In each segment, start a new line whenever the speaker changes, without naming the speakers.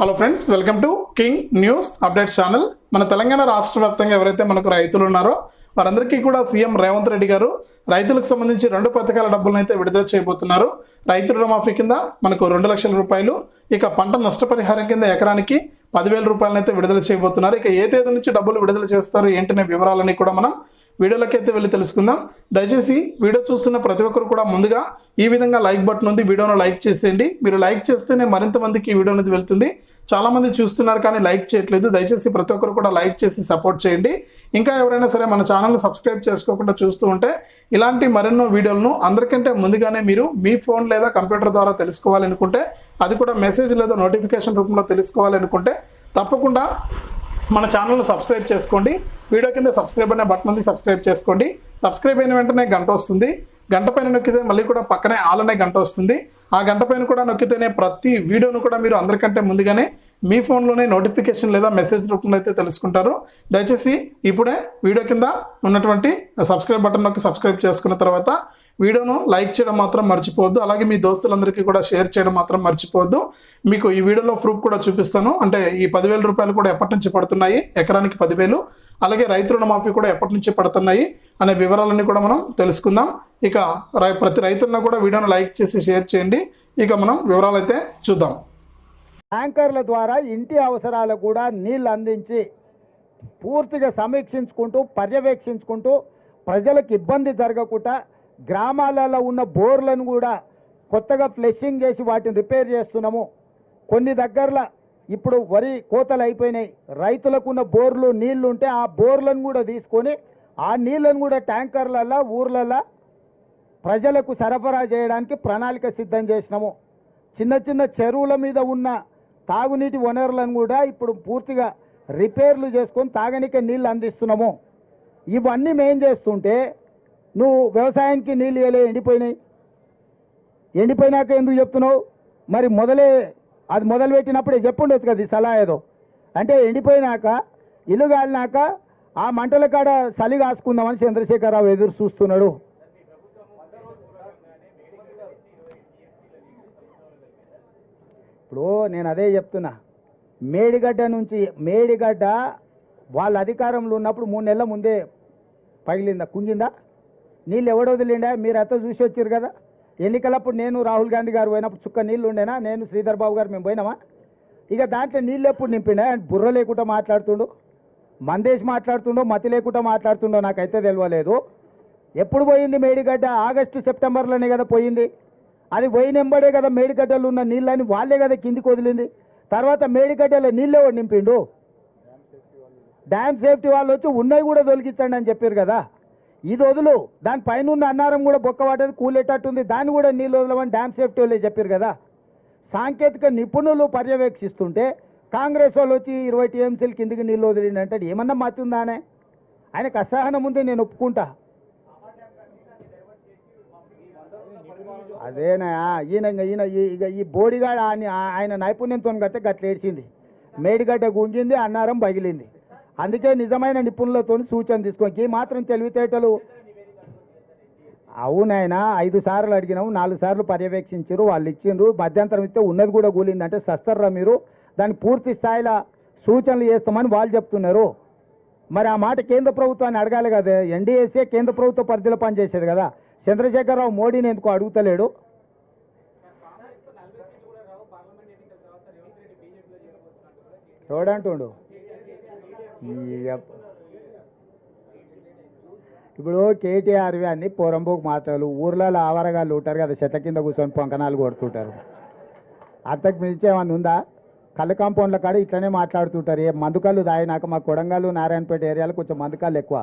Hello friends welcome to king news update channel మన తెలంగాణ రాష్ట్ర వ్యాప్తంగా ఎవరైతే మనకు రైతులు ఉన్నారో వారందరికీ కూడా సీఎం రేవంత్ రెడ్డి గారు రైతులకు సంబంధించి రెండు పథకాల డబ్బులను అయితే విడుదల చేయబోతున్నారు. రైతు రుణమాఫీ కింద మనకు రెండు లక్షల రూపాయలు ఇక పంట నష్టపరిహారం కింద ఎకరానికి పదివేల రూపాయలను అయితే విడుదల చేయబోతున్నారు. ఇక ఏ తేదీ నుంచి డబ్బులు విడుదల చేస్తారు ఏంటనే వివరాలని కూడా మనం వీడియోలోకి అయితే వెళ్ళి తెలుసుకుందాం. దయచేసి వీడియో చూస్తున్న ప్రతి ఒక్కరు కూడా ముందుగా ఈ విధంగా లైక్ బటన్ ఉంది వీడియోను లైక్ చేసేయండి. మీరు లైక్ చేస్తేనే మరింత మందికి ఈ వీడియో అనేది వెళ్తుంది. చాలా మంది చూస్తున్నారు కానీ లైక్ చేయట్లేదు. దయచేసి ప్రతి ఒక్కరు కూడా లైక్ చేసి సపోర్ట్ చేయండి. ఇంకా ఎవరైనా సరే మన ఛానల్ సబ్స్క్రైబ్ చేసుకోకుండా చూస్తూ ఉంటే ఇలాంటి మరెన్నో వీడియోలను అందరికంటే ముందుగానే మీరు మీ ఫోన్ లేదా కంప్యూటర్ ద్వారా తెలుసుకోవాలనుకుంటే అది కూడా మెసేజ్ లేదా నోటిఫికేషన్ రూపంలో తెలుసుకోవాలనుకుంటే తప్పకుండా మన ఛానల్ను సబ్స్క్రైబ్ చేసుకోండి. వీడియో కింద సబ్స్క్రైబ్ అనే బటన్ ఉంది సబ్స్క్రైబ్ చేసుకోండి. సబ్స్క్రైబ్ అయిన వెంటనే గంట వస్తుంది. గంట పైన నొక్కితే మళ్ళీ కూడా పక్కనే ఆల్ అనే గంట వస్తుంది. ఆ గంట పైన కూడా నొక్కితేనే ప్రతి వీడియోను కూడా మీరు అందరికంటే ముందుగానే మీ ఫోన్లోనే నోటిఫికేషన్ లేదా మెసేజ్ రూపంలో అయితే తెలుసుకుంటారు. దయచేసి ఇప్పుడే వీడియో కింద ఉన్నటువంటి సబ్స్క్రైబ్ బటన్ నొక్కి సబ్స్క్రైబ్ చేసుకున్న తర్వాత వీడియోను లైక్ చేయడం మాత్రం మర్చిపోవద్దు. అలాగే మీ దోస్తులందరికీ కూడా షేర్ చేయడం మాత్రం మర్చిపోవద్దు. మీకు ఈ వీడియోలో ప్రూఫ్ కూడా చూపిస్తాను. అంటే ఈ పదివేల రూపాయలు కూడా ఎప్పటి నుంచి పడుతున్నాయి? ఎకరానికి పదివేలు. అలాగే రైతు రుణమాఫీ కూడా ఎప్పటి నుంచి పడుతున్నాయి అనే వివరాలన్నీ కూడా మనం తెలుసుకుందాం. ఇక రై ప్రతి రైతున్న కూడా వీడియోను లైక్ చేసి షేర్ చేయండి. ఇక మనం వివరాలు అయితే చూద్దాం.
ట్యాంకర్ల ద్వారా ఇంటి అవసరాలకు కూడా నీళ్ళు అందించి పూర్తిగా సమీక్షించుకుంటూ పర్యవేక్షించుకుంటూ ప్రజలకు ఇబ్బంది జరగకుండా గ్రామాలలో ఉన్న బోర్లను కూడా కొత్తగా ఫ్లెషింగ్ చేసి వాటిని రిపేర్ చేస్తున్నాము. కొన్ని దగ్గరలో ఇప్పుడు వరి కోతలు అయిపోయినాయి. రైతులకు ఉన్న బోర్లు నీళ్ళు ఉంటే ఆ బోర్లను కూడా తీసుకొని ఆ నీళ్ళను కూడా ట్యాంకర్లలో ఊర్లలో ప్రజలకు సరఫరా చేయడానికి ప్రణాళిక సిద్ధం చేసినాము. చిన్న చిన్న చెరువుల మీద ఉన్న తాగునీటి వనరులను కూడా ఇప్పుడు పూర్తిగా రిపేర్లు చేసుకొని తాగనికే నీళ్ళు అందిస్తున్నాము. ఇవన్నీ మేం చేస్తుంటే నువ్వు వ్యవసాయానికి నీళ్ళు ఇవ్వలే ఎండిపోయినాయి. ఎండిపోయినాక ఎందుకు చెప్తున్నావు? మరి మొదలే అది మొదలుపెట్టినప్పుడే చెప్పుండొచ్చు కదా ఈ సలహా ఏదో. అంటే ఎండిపోయినాక ఇల్లు కాలినాక ఆ మంటల కాడ చలి కాసుకుందామని చంద్రశేఖరరావు ఎదురు చూస్తున్నాడు. ఇప్పుడు నేను అదే చెప్తున్నా. మేడిగడ్డ నుంచి మేడిగడ్డ వాళ్ళ అధికారంలో ఉన్నప్పుడు మూడు నెలల ముందే పగిలిందా కుంగిందా నీళ్ళు ఎవడు వదిలిండా మీరు అత్త చూసి వచ్చారు కదా. ఎన్నికలప్పుడు నేను రాహుల్ గాంధీ గారు పోయినప్పుడు చుక్క నీళ్ళు ఉండేనా? నేను శ్రీధర్ బాబు గారు మేము పోయినామా? ఇక దాంట్లో నీళ్ళు ఎప్పుడు నింపినా? బుర్ర లేకుండా మాట్లాడుతుండు. మందేష్ మాట్లాడుతుండో మతి లేకుండా మాట్లాడుతుండో నాకైతే తెలియలేదు ఎప్పుడు పోయింది మేడిగడ్డ? ఆగస్టు సెప్టెంబర్లోనే కదా పోయింది. అది పోయినెంబడే కదా మేడిగడ్డలు ఉన్న నీళ్ళని వాళ్ళే కదా కిందికి వదిలింది. తర్వాత మేడిగడ్డలో నీళ్ళు నింపిండు? డ్యామ్ సేఫ్టీ వాళ్ళు వచ్చి ఉన్నవి కూడా తొలగించండి అని చెప్పారు కదా. ఇది వదులు దాని పైన ఉన్న అన్నారం కూడా బొక్క పడ్డది కూలేటట్టుంది. దాన్ని కూడా నీళ్ళు వదలమని డ్యామ్ సేఫ్టీ వాళ్ళే చెప్పారు కదా. సాంకేతిక నిపుణులు పర్యవేక్షిస్తుంటే కాంగ్రెస్ వాళ్ళు వచ్చి ఇరవై టీఎంసీలు కిందికి నీళ్ళు వదిలిందంటే ఏమన్నా మతి ఆయనకు అసహనం ఉంది నేను ఒప్పుకుంటా. అదేనా ఈయన ఈయన ఈ- ఇక ఈ బోడిగాడ ఆయన ఆయన నైపుణ్యంతో గట్టే గట్ల ఏడ్చింది మేడిగడ్డ గుంజింది అన్నారం పగిలింది. అందుకే నిజమైన నిపుణులతో సూచన తీసుకోండి ఈ మాత్రం తెలివితేటలు. అవునైనా ఐదు సార్లు అడిగినాము నాలుగు సార్లు పర్యవేక్షించారు వాళ్ళు ఇచ్చిండ్రు మధ్యంతరం ఇస్తే ఉన్నది కూడా కూలింది అంటే సస్తర్రా మీరు. దాన్ని పూర్తి స్థాయిలో సూచనలు చేస్తామని వాళ్ళు చెప్తున్నారు. మరి ఆ మాట కేంద్ర ప్రభుత్వాన్ని అడగాలి కదా ఎన్డీఏసీ కేంద్ర ప్రభుత్వ పరిధిలో పనిచేసేది కదా. చంద్రశేఖరరావు మోడీని ఎందుకు అడుగుతలేడు? చూడంటుండు ఇప్పుడు కేటీఆర్వి అన్ని పొరంబోకు మాటలు ఊర్లలో ఆవరగాళ్ళు ఉంటారు కదా చెట్ల కింద కూర్చొని పొంకనాలు కొడుతుంటారు. అంతకు మించి ఏమన్నా ఉందా? కళ్ళు కాంపౌండ్ల కాడ ఇట్లనే మాట్లాడుతుంటారు. ఏ మందుకళ్ళు తాగినాక మా కొడంగల్లు నారాయణపేట ఏరియాలో కొంచెం మందుకళ్ళు ఎక్కువ.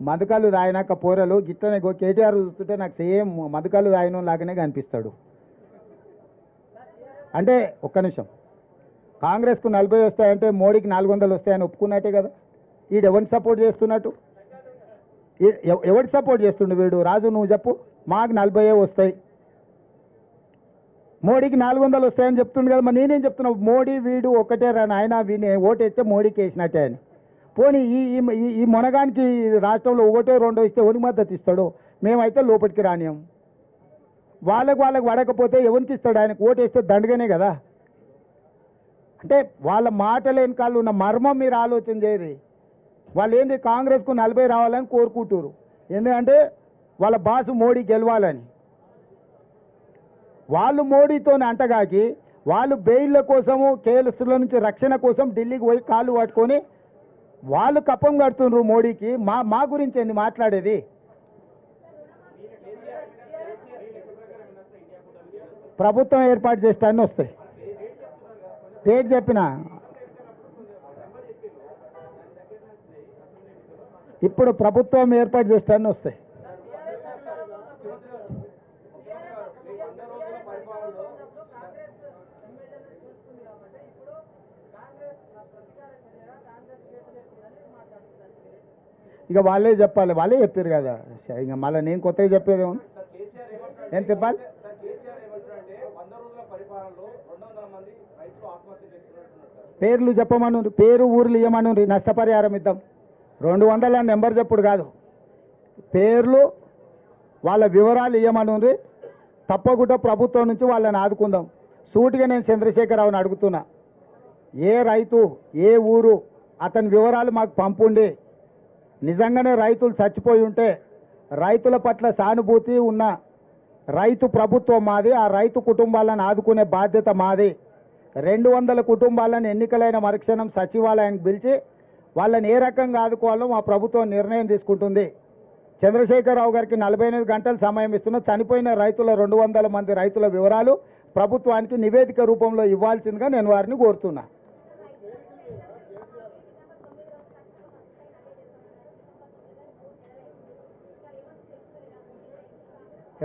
మందుకళ్ళు తాగినాక పోరలు గిట్లనే కేటీఆర్ చూస్తుంటే నాకు సేమ్ మందుకళ్ళు తాగిన లాగానే కనిపిస్తాడు. అంటే ఒక్క నిమిషం. కాంగ్రెస్కు నలభై వస్తాయంటే మోడీకి నాలుగు వందలు వస్తాయని ఒప్పుకున్నట్టే కదా. వీడు ఎవరిని సపోర్ట్ చేస్తున్నట్టు? ఈ- ఎవ- ఎవరికి సపోర్ట్ చేస్తుండు వీడు? రాజు నువ్వు చెప్పు. మాకు నలభై వస్తాయి. మోడీకి నాలుగు వందలు వస్తాయని చెప్తుండు కదా. మరి నేనేం చెప్తున్నా? మోడీ వీడు ఒకటే రా నాయన వీని ఓటేస్తే మోడీకి వేసినట్టే అని. పోనీ ఈ ఈ- ఈ- ఈ మొనగానికి రాష్ట్రంలో ఒకటో రెండో ఇస్తే ఎవరికి మద్దతు ఇస్తాడు? మేమైతే లోపలికి రానియం వాళ్ళకు వాళ్ళకు పడకపోతే ఎవరికి ఇస్తాడు? ఆయనకు ఓటేస్తే దండగానే కదా. అంటే వాళ్ళ మాట లేని కాళ్ళు ఉన్న మర్మం మీరు ఆలోచన చేయరు. వాళ్ళు ఏంది కాంగ్రెస్కు నలభై రావాలని కోరుకుంటారు ఎందుకంటే వాళ్ళ బాసు మోడీ గెలవాలని. వాళ్ళు మోడీతో అంటగాకి వాళ్ళు బెయిల్ల కోసము కేసుల నుంచి రక్షణ కోసం ఢిల్లీకి పోయి కాళ్ళు పట్టుకొని వాళ్ళు కప్పం కడుతుండ్రు మోడీకి. మా మా గురించి ఏంది మాట్లాడేది? ప్రభుత్వం ఏర్పాటు చేస్తానని వస్తాయి. డేట్ చెప్పిన? ఇప్పుడు ప్రభుత్వం ఏర్పాటు చేస్తానని వస్తాయి. ఇక వాళ్ళే చెప్పాలి వాళ్ళే చెప్పారు కదా. ఇక మళ్ళీ నేను కొత్తగా చెప్పేది ఏముంది?
సార్ కేసీఆర్ ఏమంటారు
ఏం చెప్పాలి
సార్ కేసీఆర్ ఏమంటారంటే వంద రోజుల పరిపాలనలో రెండు వందల మంది రైతులు ఆత్మహత్య చేసుకున్నట్టున్నారు సార్
పేర్లు చెప్పమను పేరు ఊర్లు ఇవ్వమను నష్టపరిహారం ఇద్దాం. రెండు వందల నెంబర్ చెప్పుడు కాదు. పేర్లు వాళ్ళ వివరాలు ఇవ్వమను తప్పకుండా ప్రభుత్వం నుంచి వాళ్ళని ఆదుకుందాం. సూటిగా నేను చంద్రశేఖరరావుని అడుగుతున్నా. ఏ రైతు ఏ ఊరు అతని వివరాలు మాకు పంపుండి. నిజంగానే రైతులు చచ్చిపోయి ఉంటే రైతుల పట్ల సానుభూతి ఉన్న రైతు ప్రభుత్వం మాది ఆ రైతు కుటుంబాలను ఆదుకునే బాధ్యత మాది. రెండు వందల కుటుంబాలను ఎన్నికలైన మరుక్షణం సచివాలయానికి పిలిచి వాళ్ళని ఏ రకంగా ఆదుకోవాలో మా ప్రభుత్వం నిర్ణయం తీసుకుంటుంది. చంద్రశేఖరరావు గారికి నలభై ఎనిమిది గంటలు సమయం ఇస్తున్న చనిపోయిన రైతుల రెండు వందల మంది రైతుల వివరాలు ప్రభుత్వానికి నివేదిక రూపంలో ఇవ్వాల్సిందిగా నేను వారిని కోరుతున్నా.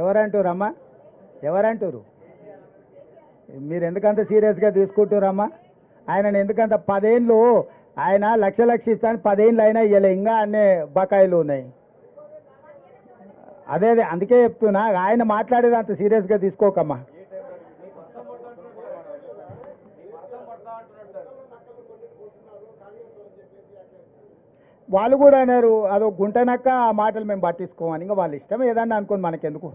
ఎవరంటారమ్మా ఎవరంటారు? మీరు ఎందుకంత సీరియస్గా తీసుకుంటున్నారమ్మా ఆయన ఎందుకంత పదేళ్ళు ఆయన లక్ష లక్ష ఇస్తాను పదేళ్ళు అయినా ఇవ్వలే ఇంకా అన్నీ బకాయిలు ఉన్నాయి. అదే అదే అందుకే చెప్తున్నా ఆయన మాట్లాడేది అంత సీరియస్గా తీసుకోకమ్మా. వాళ్ళు కూడా అన్నారు అదో గుంటనక్క ఆ మాటలు మేము పట్టించుకోమని. ఇంకా వాళ్ళ ఇష్టం ఏదన్నా అనుకోండి మనకెందుకు?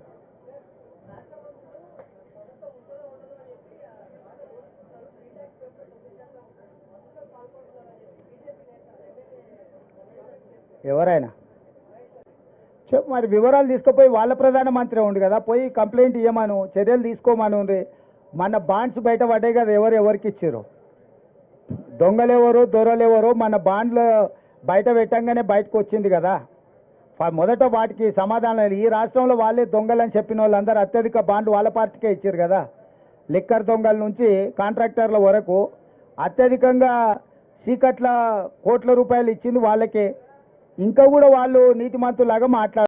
ఎవరైనా చెప్పు మరి వివరాలు తీసుకుపోయి వాళ్ళ ప్రధానమంత్రి ఉండు కదా. పోయి కంప్లైంట్ ఇవ్వమను చర్యలు తీసుకోమను మన బాండ్స్ బయట పడ్డాయి కదా ఎవరు ఎవరికి ఇచ్చారు దొంగలెవరు దొరలెవరు మన బాండ్లు బయట పెట్టంగానే బయటకు వచ్చింది కదా. మొదట వాటికి సమాధానం ఈ రాష్ట్రంలో వాళ్ళే దొంగలని చెప్పిన వాళ్ళందరూ అత్యధిక బాండ్ వాళ్ళ పార్టీకే ఇచ్చారు కదా. లిక్కర్ దొంగల నుంచి కాంట్రాక్టర్ల వరకు అత్యధికంగా చీకట్ల కోట్ల రూపాయలు ఇచ్చింది వాళ్ళకే. ఇంకా కూడా వాళ్ళు నీతిమంతులాగా మాట్లాడు